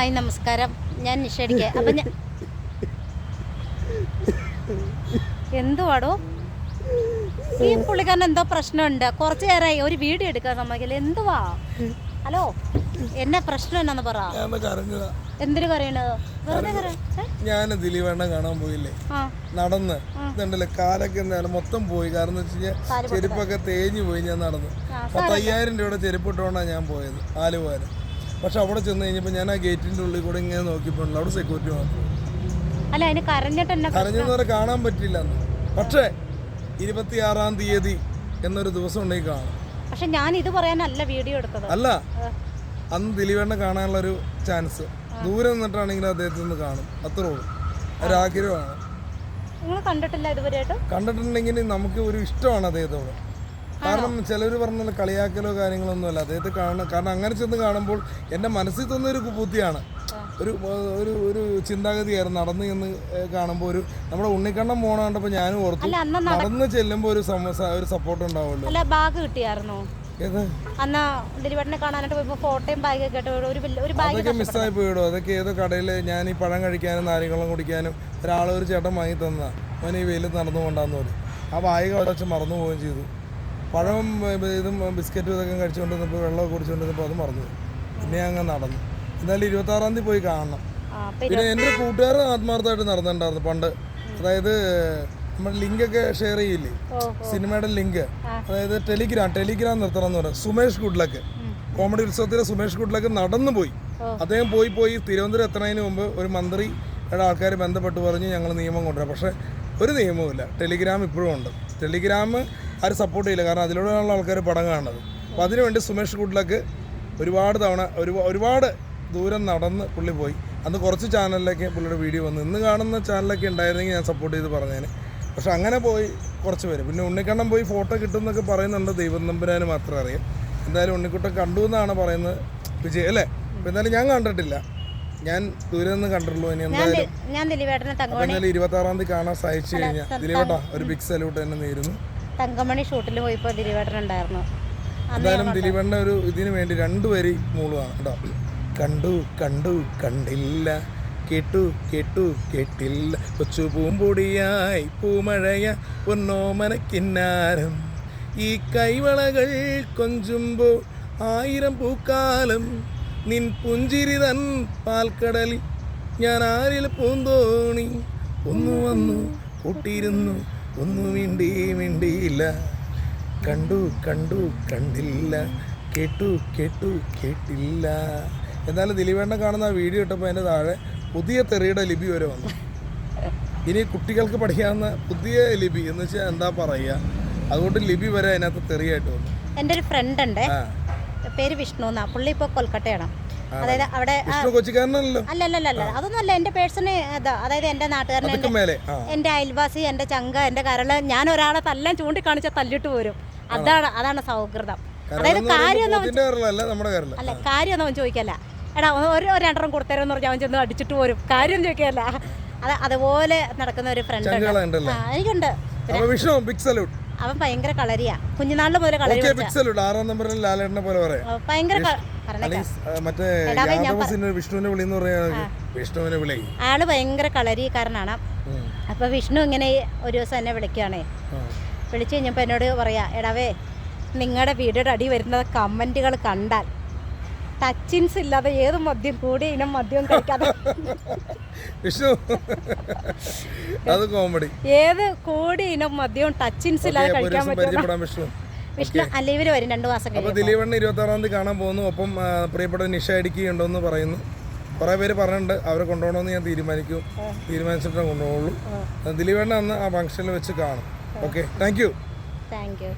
Hi നമസ്കാരം. ഞാൻ നിഷേടിക്ക. അപ്പം ഞാൻ എന്തുവാടോ? ഈ പുള്ളിക്കാരൻ എന്തോ പ്രശ്നമുണ്ട്. കുറച്ച് നേരമായി. ഒരു വീഡിയോ എടുക്കാൻ സമ്മതിക്കില്ല. എന്തുവാ? ഹലോ എന്നെ പ്രശ്നം എന്നാന്ന് പറ. എന്തിനു പറയണത് വെറുതെ കര ഏ? ഞാൻ ദിലീപണ്ണ കാണാൻ പോയില്ലേ? നടന്ന്. ഇതുണ്ടല്ലേ കാലൊക്കെ എന്താണ് മൊത്തം പോയി. കാരണം എന്ന് വെച്ച് ചെരുപ്പൊക്കെ തേഞ്ഞു പോയി ഞാൻ നടന്ന്. പത്തയ്യായിരം രൂപയുടെ ചെരുപ്പ് ഞാൻ പോയത്. ആലുവാന് പക്ഷെ അവിടെ ചെന്ന് കഴിഞ്ഞപ്പോൾ ഞാൻ ആ ഗേറ്റിന്റെ ഉള്ളിൽ കൂടെ ഇങ്ങനെ നോക്കിയപ്പോൾ അവിടെ സെക്യൂരിറ്റി മാത്രം അല്ല അതിന് കരഞ്ഞിട്ട് കരഞ്ഞെന്ന് കാണാൻ പറ്റില്ല പക്ഷേ ഇരുപത്തിയാറാം തീയതി എന്നൊരു ദിവസം ഉണ്ടെങ്കിൽ കാണാം. പക്ഷെ ഞാൻ ഇത് പറയാനല്ല വീഡിയോ എടുത്തത്. അല്ല അന്ന് കാണാനുള്ള ഒരു ചാൻസ്. ദൂരെ നിന്നിട്ടാണെങ്കിൽ അദ്ദേഹത്തിൽ നിന്ന് കാണും. അത്രേ ഉള്ളൂ. ഒരാഗ്രഹമാണ് നിങ്ങൾ കണ്ടിട്ടില്ല ഇതുവരെയായിട്ട്? കണ്ടിട്ടുണ്ടെങ്കിൽ നമുക്ക് ഒരു ഇഷ്ടമാണ് അദ്ദേഹത്തോട്. കാരണം ചിലർ പറഞ്ഞ കളിയാക്കലോ കാര്യങ്ങളൊന്നും അല്ല. അദ്ദേഹത്തെ കാണണം കാരണം അങ്ങനെ ചെന്ന് കാണുമ്പോൾ എന്റെ മനസ്സിൽ തന്നൊരു ഒരു ബുദ്ധിയാണ് ഒരു ഒരു ഒരു ചിന്താഗതിയായിരുന്നു. നടന്ന് ചെന്ന് കാണുമ്പോൾ ഒരു നമ്മുടെ ഉണ്ണിക്കണ്ണം പോണ കണ്ടപ്പോൾ ഞാനും ഓർത്തു. നടന്ന് ചെല്ലുമ്പോൾ ഒരു ഒരു സപ്പോർട്ട് ഉണ്ടാവുമല്ലോ. അല്ല ബാഗ് കിട്ടിയായിരുന്നോ? ഏത്? അന്ന് ദിലീപേട്ടനെ കാണാനായിട്ട് പോയപ്പോൾ ഫോട്ടോയും ബാഗൊക്കെ ആയിട്ട് ഒരു ഒരു ബാഗ് അതൊക്കെ മിസ്സായി പോയിടോ? അതൊക്കെ ഏതോ കടയിൽ ഞാൻ ഈ പഴം കഴിക്കാനും നാരികളും കുടിക്കാനും ഒരാളൊരു ഒരു ചേട്ടൻ വാങ്ങി തന്ന അവൻ ഈ വെയിലത്ത് നടന്നു കൊണ്ടാന്ന് പറയും ആ ബാഗ് അവിടെ വെച്ച് മറന്നു പോവുകയും ചെയ്തു. പഴവും ഇതും ബിസ്ക്കറ്റും ഇതൊക്കെ കഴിച്ചുകൊണ്ട് നിന്നപ്പോൾ വെള്ളമൊക്കെ കുടിച്ചുകൊണ്ട് നിന്നപ്പോൾ അത് മറന്നു. പിന്നെ അങ്ങ് നടന്നു. എന്നാലും ഇരുപത്താറാം തീയതി പോയി കാണണം. പിന്നെ എന്റെ കൂട്ടുകാരൻ ആത്മാർത്ഥമായിട്ട് നടന്നിട്ടുണ്ടായിരുന്നു പണ്ട്. അതായത് നമ്മുടെ ലിങ്കൊക്കെ ഷെയർ ചെയ്യില്ലേ? സിനിമയുടെ ലിങ്ക്. അതായത് ടെലിഗ്രാം ടെലിഗ്രാം നിർത്തണം എന്ന് പറയാം സുമേഷ് ഗുഡ്ലക്ക്. കോമഡി ഉത്സവത്തിലെ സുമേഷ് ഗുഡ്ലക്ക് നടന്നു പോയി. അദ്ദേഹം പോയി പോയി തിരുവനന്തപുരം എത്തുന്നതിന് മുമ്പ് ഒരു മന്ത്രിയുടെ ആൾക്കാർ ബന്ധപ്പെട്ട് പറഞ്ഞ് ഞങ്ങൾ നിയമം കൊണ്ടുവരാം പക്ഷേ ഒരു നിയമവുമില്ല. ടെലിഗ്രാം ഇപ്പോഴും ഉണ്ട്. ടെലിഗ്രാം ആരും സപ്പോർട്ട് ചെയ്യില്ല. കാരണം അതിലൂടെയാണല്ലോ ആൾക്കാർ പടം കാണുന്നത്. അപ്പോൾ അതിനുവേണ്ടി സുമേഷ് ഗുഡ്ലക്ക് ഒരുപാട് തവണ ഒരു ഒരുപാട് ദൂരം നടന്ന് പുള്ളി പോയി. അന്ന് കുറച്ച് ചാനലിലേക്ക് പുള്ളിയുടെ വീഡിയോ വന്നു. ഇന്ന് കാണുന്ന ചാനലൊക്കെ ഉണ്ടായിരുന്നെങ്കിൽ ഞാൻ സപ്പോർട്ട് ചെയ്ത് പറഞ്ഞേനെ. പക്ഷെ അങ്ങനെ പോയി കുറച്ച് പേര്. പിന്നെ ഉണ്ണിക്കണ്ണം പോയി ഫോട്ടോ കിട്ടുമെന്നൊക്കെ പറയുന്നുണ്ട്. ദൈവം നമ്പുരാന് മാത്രം അറിയാം. എന്തായാലും ഉണ്ണിക്കുട്ടൻ കണ്ടു എന്നാണ് പറയുന്നത് വിജയ്. അല്ലേ? അപ്പോൾ എന്തായാലും ഞാൻ കണ്ടിട്ടില്ല. ഞാൻ ദൂരെ നിന്ന് കണ്ടിട്ടുള്ളൂ. ഇനി എന്തായാലും ഇരുപത്തി ഇരുപത്താറാം തീയതി കാണാൻ സഹായിച്ചു കഴിഞ്ഞാൽ. ദിലീപേട്ടാ ഒരു ബിഗ് സല്യൂട്ട് തന്നെ നേരുന്നു. തങ്കമണി ഷൂട്ടിൽ പോയപ്പോൾ അന്ന് എന്തായാലും ദിലീപണ്ണ ഒരു ഇതിന് വേണ്ടി രണ്ടുപേര് മൂളുവാണ് കേട്ടോ. കണ്ടു കണ്ടു കണ്ടില്ല. കേട്ടു കേട്ടു കേട്ടില്ല. കൊച്ചു പൂമ്പൊടിയായി പൂമഴയ പൊന്നോമനക്കിന്നാരം ഈ കൈവളകൾ കൊഞ്ചുമ്പോൾ ആയിരം പൂക്കാലം. നിൻ പുഞ്ചിരി തൻ പാൽക്കടലിൽ ഞാൻ ആരിൽ പൂന്തോണി. ഒന്നു വന്നു കൂട്ടിയിരുന്നു. ഒന്നു മിണ്ടി മിണ്ടിയില്ല. കണ്ടു കണ്ടു കണ്ടില്ല. കേട്ടു കേട്ടു കേട്ടില്ല. എന്നാലും ദിലീപേണ്ണ കാണുന്ന ആ വീഡിയോ ഇട്ടപ്പോൾ അതിന്റെ താഴെ പുതിയ തെറിയുടെ ലിപി വരെ വന്നു. ഇനി കുട്ടികൾക്ക് പഠിക്കാവുന്ന പുതിയ ലിപി എന്ന് വെച്ചാൽ എന്താ പറയുക അതുകൊണ്ട് ലിപി വരെ അതിനകത്ത് തെറിയായിട്ട് വന്നു. എന്റെ ഒരു ഫ്രണ്ട് ഉണ്ട്. പേര് വിഷ്ണു എന്നാ. പുള്ളി ഇപ്പോൾ കൊൽക്കട്ടയാണ്. അതായത് അവിടെ അല്ലല്ലല്ല അതൊന്നുമല്ല എന്റെ പേഴ്സണെ അതായത് എന്റെ നാട്ടുകാരനെ എന്റെ അയൽവാസി എന്റെ ചങ്ക എന്റെ കരൾ ഞാൻ ഒരാളെ തല്ലാൻ ചൂണ്ടിക്കാണിച്ച തല്ലിട്ട് പോരും. അതാണ് അതാണ് സൗഹൃദം. അതായത് കാര്യം അല്ല കാര്യം ഒന്നും ചോദിക്കല്ല. എടാ ഒരു രണ്ടെണ്ണം കൊടുത്തരാന്ന് പറഞ്ഞാൽ അവൻ ചെന്ന് അടിച്ചിട്ട് പോരും. കാര്യം ചോദിക്കല്ല. അത് അതുപോലെ നടക്കുന്ന ഒരു ഫ്രണ്ട് എനിക്കുണ്ട്. അവൻ ഭയങ്കര കളരിയാ. കുഞ്ഞുനാളിൽ മുതൽ കളരി ഭയങ്കര വിഷ്ണുവിനെ വിളി എന്ന് വിഷ്ണുവിനെ വിളി. ആൾ ഭയങ്കര കളരിക്കാരനാണ്. അപ്പൊ വിഷ്ണു ഇങ്ങനെ ഒരു ദിവസം എന്നെ വിളിക്കുകയാണേ. വിളിച്ചു കഴിഞ്ഞപ്പോൾ എന്നോട് പറയാ എടാവേ നിങ്ങളുടെ വീടിന്റെ അടി വരുന്ന കമന്റുകൾ കണ്ടാൽ. ടച്ചിൻസ് ഇല്ലാതെ ഏത് മദ്യം കൂടി ഇനം മദ്യം കഴിക്കാതെ വിഷ്ണു അത് കോമഡി ഏത് കൂടി ഇനം മദ്യവും ടച്ചിൻസ് ഇല്ലാതെ കഴിക്കാൻ പറ്റും വിഷ്ണു വിഷ്ണു വരും രണ്ടു മാസം അപ്പൊ കഴിയും ദിലീപണ്ണ ഇരുപത്തി ആറാം തീയതി കാണാൻ പോകുന്നു. ഒപ്പം പ്രിയപ്പെട്ട നിഷ ഇടുക്കിയുണ്ടെന്ന് പറയുന്നു. കുറെ പേര് പറഞ്ഞിട്ടുണ്ട്. അവരെ കൊണ്ടുപോകണമെന്ന് ഞാൻ തീരുമാനിക്കും. തീരുമാനിച്ചിട്ടേ കൊണ്ടുപോകുള്ളൂ ദിലീപണ്ണ അന്ന് ആ ഫംഗ്ഷനിൽ വെച്ച് കാണും. Okay. Thank you. Thank you.